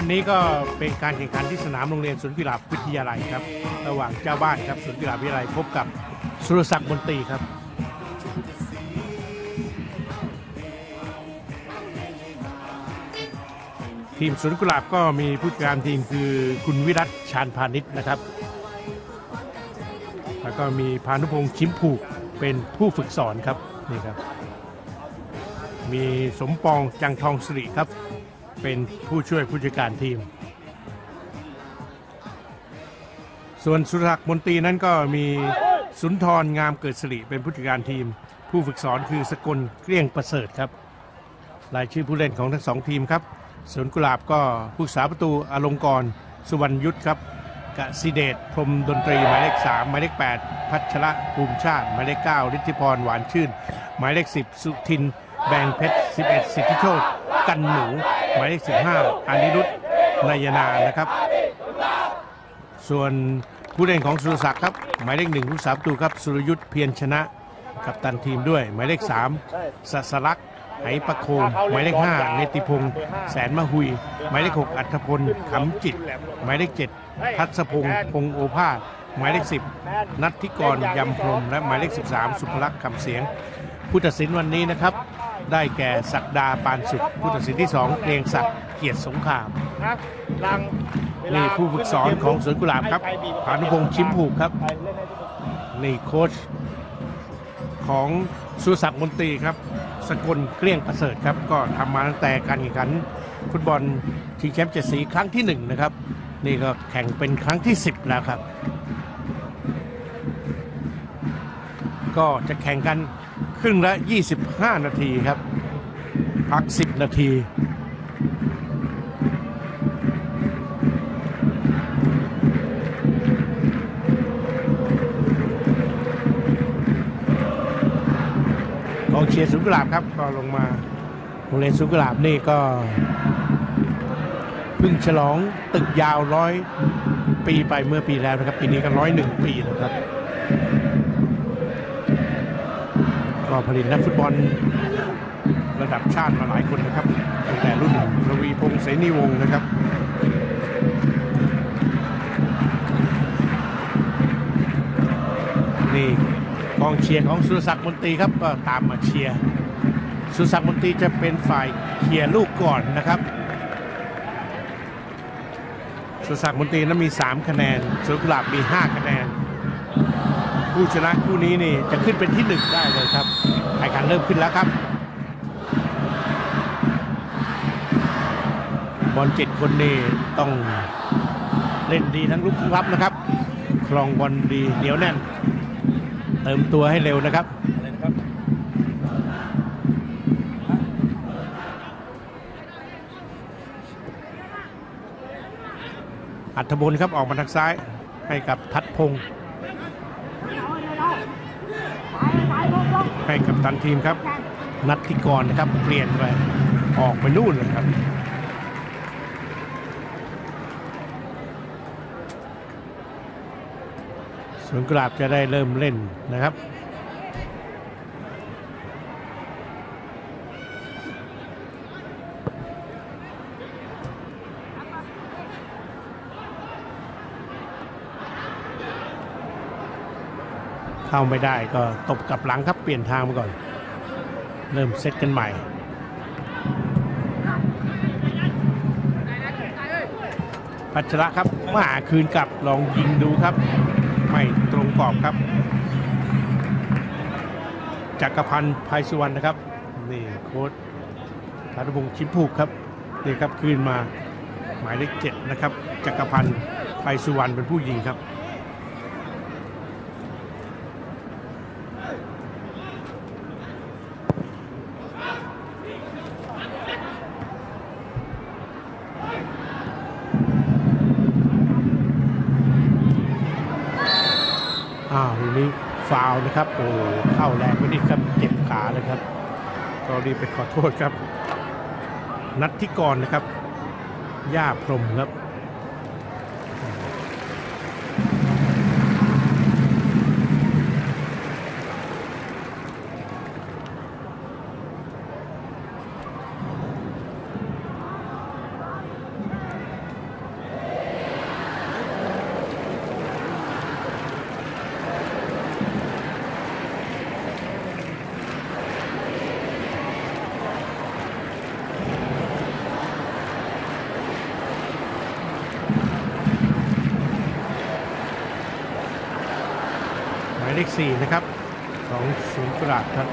วันนี้ก็เป็นการแข่งขันที่สนามโรงเรียนสวนกีฬาวิทยาลัยครับ ระหว่างเจ้าบ้านครับสวนกีฬาวิทยาลัยพบกับสุรศักดิ์มนตรีครับทีมสวนกุหลาบก็มีผู้จัดการทีมคือคุณวิรัตชาญพาณิชย์นะครับ แล้วก็มีพานุพงษ์ชิมผูกเป็นผู้ฝึกสอนครับนี่ครับ มีสมปองจังทองสิริครับ เป็นผู้ช่วยผู้จัดการทีม ส่วนสุรักมนตรีนั้นก็มีสุนทรงามเกิดสิริเป็นผู้จัดการทีม ผู้ฝึกสอนคือสกลเกลี้ยงประเสริฐครับรายชื่อผู้เล่นของทั้งสองทีมครับสวนกุหลาบก็ผู้สาประตูอลงกรณ์สุวรรณยุทธครับกสิเดชพรมดนตรีหมายเลข3หมายเลข8 พัชระภูมิชาติหมายเลข9ฤทธิพรหวานชื่น หมายเลข 10 สุทิน แบงเพชร 11 สิทธิโชค กันหนู หมายเลข15อานิรุตนายนานะครับ ส่วนผู้เล่นของสุรศักดิ์ครับ หมายเลขหนึ่งผู้สาประตูครับ สุรยุทธ์เพียรชนะ กับตันทีมด้วย หมายเลข3สัสลักษ์ไหประโคมหมายเลข5เนติพงศ์แสนมะหุย หมายเลข6อัธพลขำจิต หมายเลข7ทัศพงศ์พงโอภาสหมายเลข10นัทธิกรยำพรมและหมายเลข 13 สุภลักษ์คำเสียง ผู้ตัดสินวันนี้นะครับ ได้แก่ศักดาปานสุดผู้ตัดสินที่2เกรียงศักดิ์เกียรติสงครามนะลังเวลานี่ผู้ฝึกสอนของสวนกุหลาบครับให้ใบีบพานุพงษ์ชิมผูกครับไปเล่นให้ทุกคนนี่โค้ชของสุรศักดิ์มนตรีครับ สกลเกลี้ยงประเสริฐครับ ก็ทำมาตั้งแต่การแข่งขันฟุตบอลชิงแชมป์เจ็ดสีครั้งที่หนึ่งนะครับ นี่ก็แข่งเป็นครั้งที่ 10 แล้วครับ ก็จะแข่งกัน ครึ่งละ 25 นาทีครับ พัก 10 นาที กองเชียร์สุกุหลาบครับ ก็ลงมาโรงเรียนสุกุหลาบนี่ก็เพิ่งฉลองตึกยาวร้อยปีไปเมื่อปีแล้วนะครับ ปีนี้ก็ร้อยหนึ่งปีแล้วครับ ก็ผลิตนักฟุตบอลระดับชาติมาหลายคนนะครับตั้งแต่รุ่นรวีพงษ์เสนีวงศ์นะครับนี่กองเชียร์ของสุรศักดิ์มนตรีครับก็ตามมาเชียร์สุรศักดิ์มนตรีจะเป็นฝ่ายเคลียร์ลูกก่อนนะครับสุรศักดิ์มนตรีนั้นมี 3 คะแนนสุรกุหลาบมี 5 คะแนน ผู้ชนะคู่นี้นี่จะขึ้นเป็นที่1ได้เลยครับรายการเริ่มขึ้นแล้วครับ บอลเจ็ดคนนี่ต้องเล่นดีทั้งลุกทั้งรับนะครับครองบอลดีเหนียวแน่น เติมตัวให้เร็วนะครับอะไรนะครับอัธบลครับออกมาทางซ้ายให้กับทัดพงศ์ ให้กับตันทีมครับ นัทธิกรนะครับ เปลี่ยนไปออกไปนู่นเลยครับสวนกราบจะได้เริ่มเล่นนะครับ เข้าไม่ได้ก็ตบกลับหลังครับเปลี่ยนทางมาก่อน เริ่มเซตกันใหม่พัชระครับมาคืนกลับลองยิงดูครับ ไม่ตรงกรอบครับ จักรพันธ์ภัยสุวรรณนะครับนี่โค้ชธนพงศ์ชิมผูกครับนี่ครับคืนมาหมายเลขเจ็ดนะครับ จักรพันธ์ภัยสุวรรณเป็นผู้ยิงครับ อ้าวทีนี้ฟาวนะครับ โอ้เข้าแรงไปนิดครับเจ็บขาเลยครับ ก็รีบไปขอโทษครับ นัดที่ก่อนนะครับ ย่าพรมครับ น 4 นะครับของศูนย์กุหลาบครับ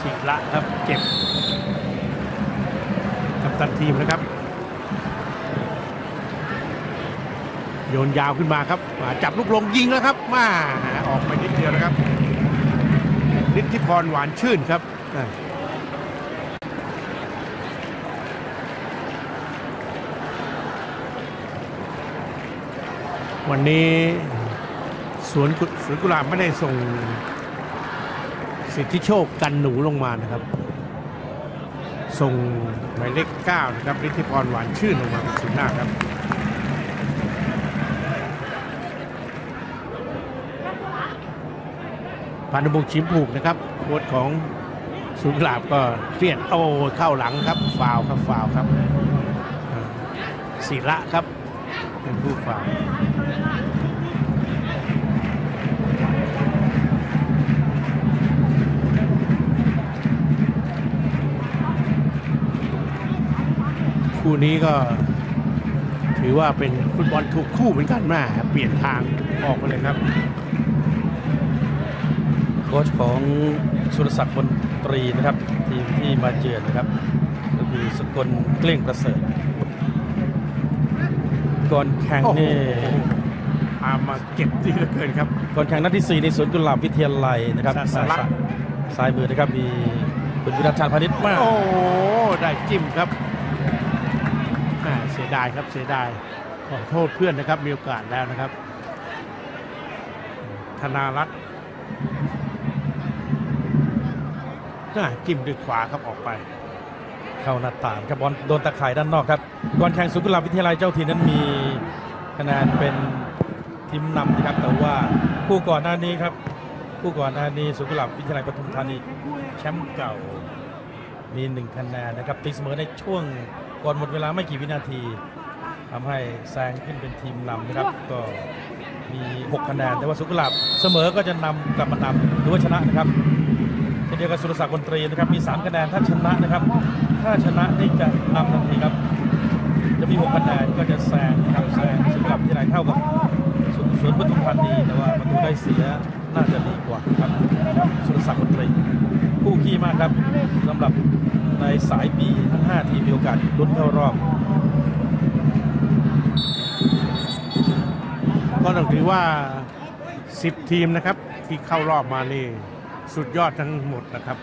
ศิละครับเจ็บกับตันทีมนะครับ โยนยาวขึ้นมาครับมาจับลูกลงยิงแล้วครับมาออกไปนิดเดียวนะครับฤทธิพรหวานชื่นครับ วันนี้สวนกุสวนกุหลาบไม่ได้ส่ง สิทธิโชคกันหนูลงมานะครับ ส่งหมายเลข9นะครับฤทธิพรหวานชื่นลงมาเป็นศูนย์หน้าครับพันธบุกชิมผูกนะครับโค้ชของสุนกุหลาบก็เครียดโอ้เข้าหลังครับฟาวครับฟาวครับศิระครับเป็นผู้ฟาว คู่นี้ก็ ถือว่าเป็นฟุตบอลถูกคู่เหมือนกันแม่เปลี่ยนทางออกไปเลยครับโค้ชของสุรศักดิ์บนตรีนะครับ ทีมที่มาเยือนนะครับ ก็คือสกลเกล้งประเสริฐก่อนแข่งโอ้โหนี่อามาเก็บดีเหลือเกินครับก่อนแข่งนัดที่4ในสวนกุหลาบวิทยาลัยนะครับสาสาระซ้ายมือนะครับมีคุณวิรัชชาญพานิชมากโอ้โหได้จิ้มครับอ่า เสียดายครับเสียดายขอโทษเพื่อนนะครับมีโอกาสแล้วนะครับ ธนารัตน์อ่าจิ้มด้วยขวาครับออกไป เข้าหน้าต่างครับบอลโดนตะข่ายด้านนอกครับก่อนแข่งสวนกุหลาบวิทยาลัยเจ้าถิ่นนั้นมีคะแนนเป็นทีมนำนะครับแต่ว่าคู่ก่อนหน้านี้ครับคู่ก่อนหน้านี้สวนกุหลาบวิทยาลัยปทุมธานีแชมป์เก่ามีหนึ่งคะแนนนะครับตีเสมอในช่วง ก่อนหมดเวลาไม่กี่วินาทีทำให้แซงขึ้นเป็นทีมนำนะครับ ก็มี 6 คะแนน แต่ว่าสุกุหลาบเสมอก็จะนำกลับมานำหรือว่าชนะนะครับเช่นเดียวกับสุรศักดิ์บนตรีนะครับ มี 3 คะแนน ถ้าชนะนะครับ ถ้าชนะนี่จะนำทันทีครับ จะมี 6 คะแนนก็จะแซงนะครับแซงสุกุหลาบทยาลัยเท่ากับสวนสวนปทุมธานีแต่ว่าประตูได้เสียน่าจะดีกว่าครับ สุรศักดิ์บนตรีคู่ขี้มากครับสำหรับ ในสาย B ทั้ง 5 ทีมมีโอกาสลุ้นเข้ารอบก็ต้องถือว่า 10 ทีมนะครับที่เข้ารอบมานี่สุดยอดทั้งหมดนะครับ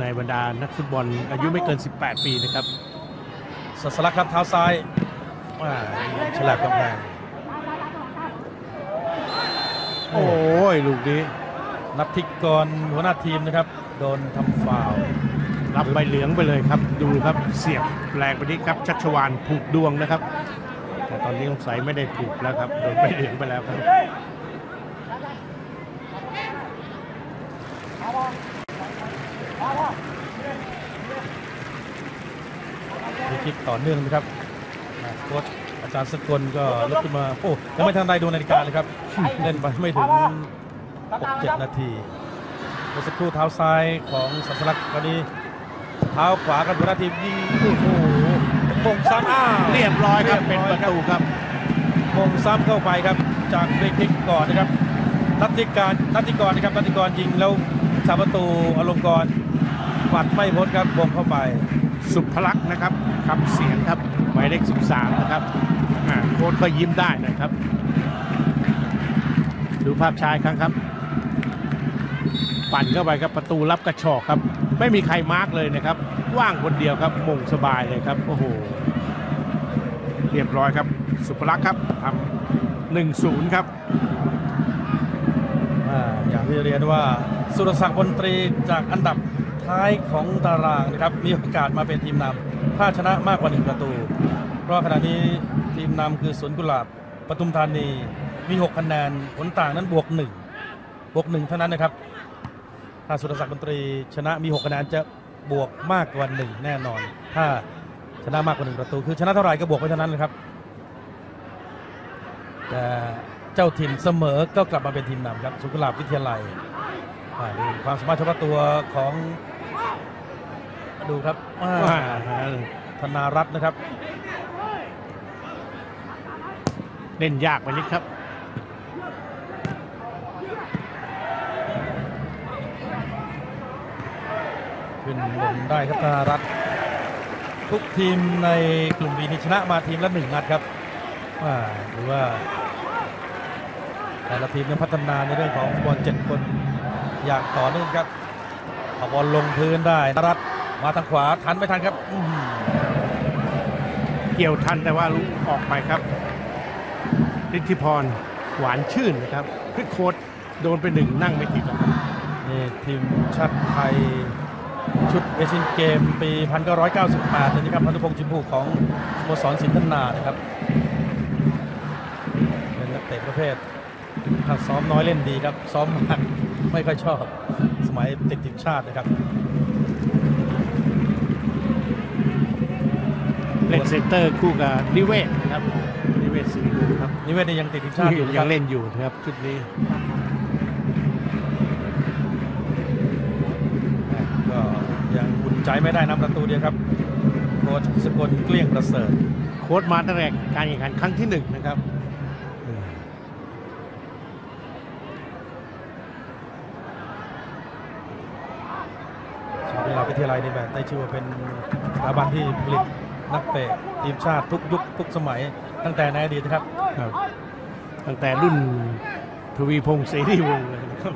ในบรรดานักฟุตบอลอายุไม่เกิน 18 ปีนะครับสัสลักครับเท้าซ้ายอ่าฉลับกำแพงโอ้ย ลูกนี้ นับทิกกรหัวหน้าทีมนะครับ โดนทำฟาวล์ รับใบเหลืองไปเลยครับ ดูครับเสียบแรงไปนี้ครับชัชวานผูกดวงนะครับ แต่ตอนนี้สงสัยไม่ได้ผูกแล้วครับโดนใบเหลืองไปแล้วครับมีคลิปต่อเนื่องนะครับอาโค้ชอาจารย์สกลก็ลุกขึ้นมาโอ้ยังไม่ทันได้ดูนาฬิกาเลยครับเล่นไปไม่ถึง6-7นาทีเมื่อสักครู่เท้าซ้ายของสัสลักตอนนี้ เท้าขวากับหัวหน้าทีมยิงโอ้โหมงซ้ำอ้าวเรียบร้อยครับเป็นรียประตูครับมงซ้ำเข้าไปครับ จากฟรีคิกก่อนนะครับนัทธิการนัทธิกรนะครับนัทธิกรยิงแล้วสาประตูอลงกรณ์ปัดไม่พ้นครับบงเข้าไป สุภลักษณ์นะครับคำเสียงครับหมายเลข13 นะครับอ่าโค้ชก็ยิ้มได้นะครับ ดูภาพช้าอีกครั้งครับ ปั่นเข้าไปครับประตูรับกระชอกครับ ไม่มีใครมาร์กเลยนะครับ ว่างคนเดียวครับมงสบายเลยครับ โอ้โห เรียบร้อยครับ สุภลักษ์ครับทำหนึ่งศูนย์ครับอ่าอย่างที่เรียนว่าสุรศักดิ์บนตรีจากอันดับท้ายของตารางนะครับ มีโอกาสมาเป็นทีมนำถ้าชนะมากกว่าหนึ่งประตู เพราะขณะนี้ทีมนำคือสวนกุหลาบปทุมธานีมี 6 คะแนนผลต่างนั้นบวก 1 บวก 1 เท่านั้นนะครับ ถ้าสุรศักดิ์บนตรีชนะมี 6 คะแนนจะบวกมากกว่า1แน่นอน ถ้าชนะมากกว่า1ประตู คือชนะเท่าไหร่ก็บวกไปเท่านั้นเลยครับ แต่เจ้าถิ่นเสมอก็กลับมาเป็นทีมนำครับ สุกุหลาบวิทยาลัยดูความสามารถเฉพาะตัวของดูครับอ่าว่าธนารัตน์นะครับ เล่นยากไปนิดครับ ขึ้นลงได้ครับธนารัตน์ทุกทีมในกลุ่มบีนี้ชนะมาทีมละหนึ่งนัดครับว่าหรือว่าแต่ละทีมนั้นพัฒนาในเรื่องของฟุตบอลเจ็ดคนอย่างต่อเนื่องครับเอาบอลลงพื้นได้ธนารัตน์มาทางขวาทันไม่ทันครับอื้อหือเกี่ยวทันแต่ว่าลุกออกไปครับฤทธิพรหวานชื่นนะครับพิโคดโดนไปหนึ่งนั่งไม่ติดแล้วครับนี่ทีมชาติไทย ชุดเอเชียนเกมปี 1998เลยนะครับพันธุพงษ์ชิมพูของสโมสรสินธนานะครับเป็นนักเตะประเภทถ้าซ้อมน้อยเล่นดีครับ ซ้อมมากไม่ค่อยชอบสมัยติดทีมชาตินะครับเล่นเซนเตอร์คู่กับนิเวศนะครับนิเวศสิริวงศ์ครับนี่เวทนี่ยังติดทีมชาติอยู่นะคยัรับงเล่นอยู่นะครับชุดนี้ ก็ยังอุ่น ใจไม่ได้นำประตูเดียวครับโค้ชสกลเกลี้ยงประเสริฐโค้ดมาตั้งแต่การแข่งขันครั้งที่หนึ่งนะครับชาวิทยาวิทยาลัยในแบบได้ชื่อว่าเป็นสถาบันที่ผลิตนักเตะทีมชาติทุกยุคทุกสมัยตั้งแต่ในอดีตนะครับครับตั้งแต่รุ่นทวีพงศ์เสรีวงศ์เลยนะครับ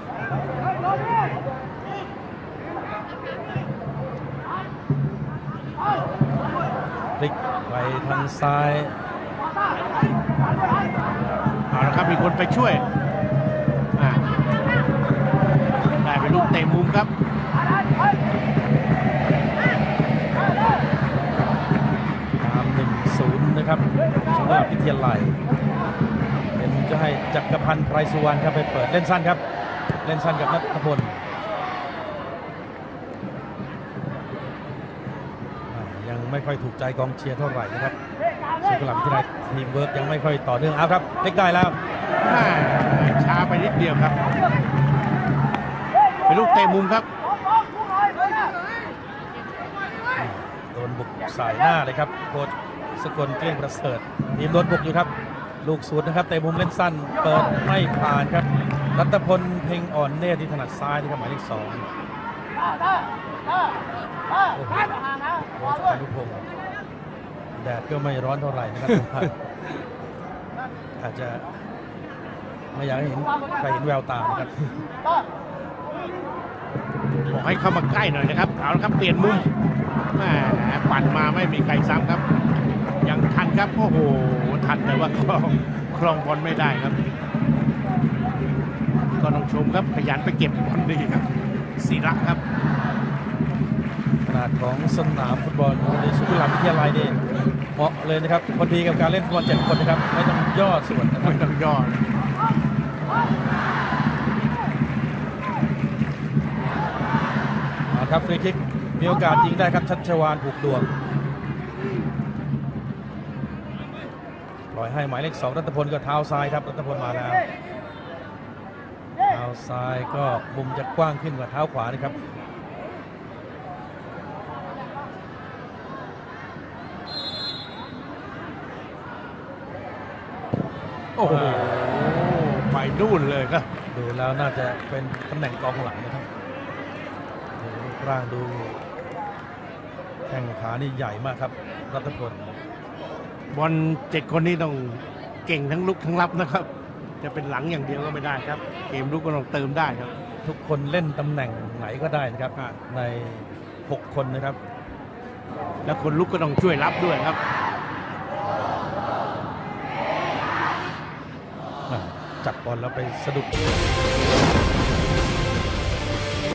พลิกไปทางซ้ายเอาละครับมีคนไปช่วยอ่าได้เป็นลูกเตะมุมครับตาม1-0นะครับสำหรับวิทยาลัยเป็นจะให้จักรพันธ์ไพรสุวรรณครับไปเปิดเล่นสั้นครับ เล่นสั้นกับนัทพลอ่ายัง ไม่ค่อยถูกใจกองเชียร์เท่าไหร่นะครับสุขลาวิทยาลัยทีมเวิร์กยังไม่ค่อยต่อเนื่องเอาครับเล็กได้แล้วอ่าช้าไปนิดเดียวครับเป็นลูกเตะมุมครับโดนบุกสายหน้าเลยครับโค้ชสกลเกลี้ยงประเสริฐทีมโดนบุกอยู่ครับลูกสูตรนะครับเตะมุมเล่นสั้น เปิดไม่ผ่านครับรัตพลเพ่งอ่อนเนตรที่ถนัดซ้ายนี่ครับหมายเลขสอง โอ้โหโค้ชอนุพงศ์แดดก็ไม่ร้อนเท่าไหร่นะครับแต่ว่าอาจจะไม่อยากให้เห็นใครเห็นแววตานะครับบอกให้เข้ามาใกล้หน่อยนะครับเอาละครับเปลี่ยนมุมแหมปั่นมาไม่มีใครซ้ำครับ ยังทันครับโอ้โหทันแต่ว่าคลองคลองบอลไม่ได้ครับ ก็ต้องชมครับขยันไปเก็บบอลดีครับ ศิระครับขนาดของสนามฟุตบอลโรงเรียนสุขุลามวิทยาลัยนี่ยเหมาะเลยนะครับพอดีกับการเล่นฟุตบอลเจ็ดคนนะครับไม่ต้องย่อส่วนนะครับไม่ต้องย่อครับฟรีคิกมีโอกาสยิงได้ครับชัชวานผูกดวงปล่อยให้หมายเลขสองรัตพลก็เท้าซ้ายครับรัตพลมาแล้วาซ้ายก็มุมจะกว้างขึ้นกว่าเท้าขวานะครับโอ้โหไปนู่นเลยครับดูแล้วน่าจะเป็นตำแหน่งกองหลังนะครับดูรูปร่างดูแข้งขานี่ใหญ่มากครับ รัตพลบอลเจ็ดคนนี้ต้องเก่งทั้งลุกทั้งรับนะครับ จะเป็นหลังอย่างเดียวก็ไม่ได้ครับ เกมลุกก็ต้องเติมได้ครับ ทุกคนเล่นตำแหน่งไหนก็ได้นะครับ อ่า ใน 6 คนนะครับ แล้วคนลุกก็ต้องช่วยรับด้วยครับ อ่าจับบอลแล้วไปสะดุด